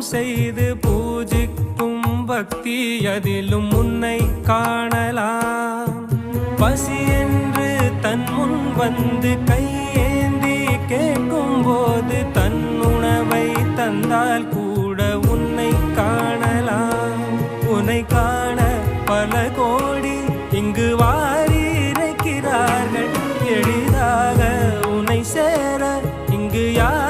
செய்து பூஜிக்கும் பக்தி அதிலும் உன்னை காணலாம். பசி என்று தன் முன் வந்து கையேந்தி கேட்கும் போது தன் உணவை தந்தால் கூட உன்னை காணலாம். உன்னை காண பல கோடி இங்கு வாரி இருக்கிறார்கள் எளிதாக உன்னை சேர இங்கு யார்